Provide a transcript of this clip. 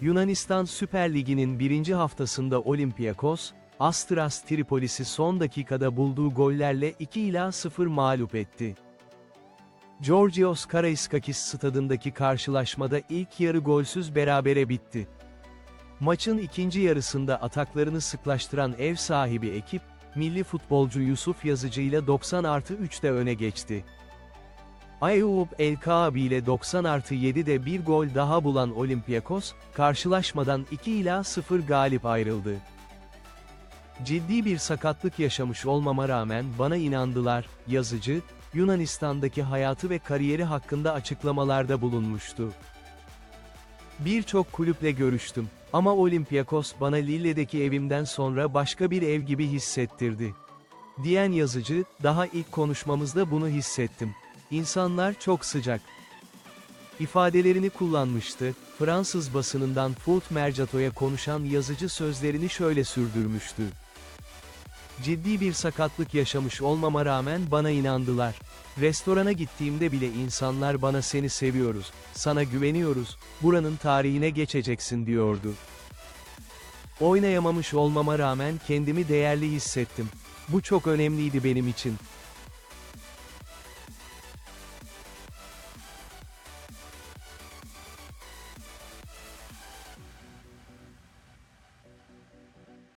Yunanistan Süper Ligi'nin birinci haftasında Olympiakos, Astras Tripolis'i son dakikada bulduğu gollerle 2 ila 0 mağlup etti. Georgios Karaiskakis stadındaki karşılaşmada ilk yarı golsüz berabere bitti. Maçın ikinci yarısında ataklarını sıklaştıran ev sahibi ekip, milli futbolcu Yusuf Yazıcı ile 90 artı 3'te öne geçti. Ayub El Kaabi ile 90 artı 7'de bir gol daha bulan Olympiakos, karşılaşmadan 2 ila 0 galip ayrıldı. Ciddi bir sakatlık yaşamış olmama rağmen bana inandılar, yazıcı, Yunanistan'daki hayatı ve kariyeri hakkında açıklamalarda bulunmuştu. Birçok kulüple görüştüm ama Olympiakos bana Lille'deki evimden sonra başka bir ev gibi hissettirdi. Diyen yazıcı, daha ilk konuşmamızda bunu hissettim. İnsanlar çok sıcak. ifadelerini kullanmıştı, Fransız basınından Foot Mercato'ya konuşan yazıcı sözlerini şöyle sürdürmüştü. Ciddi bir sakatlık yaşamış olmama rağmen bana inandılar. Restorana gittiğimde bile insanlar bana seni seviyoruz, sana güveniyoruz, buranın tarihine geçeceksin diyordu. Oynayamamış olmama rağmen kendimi değerli hissettim. Bu çok önemliydi benim için.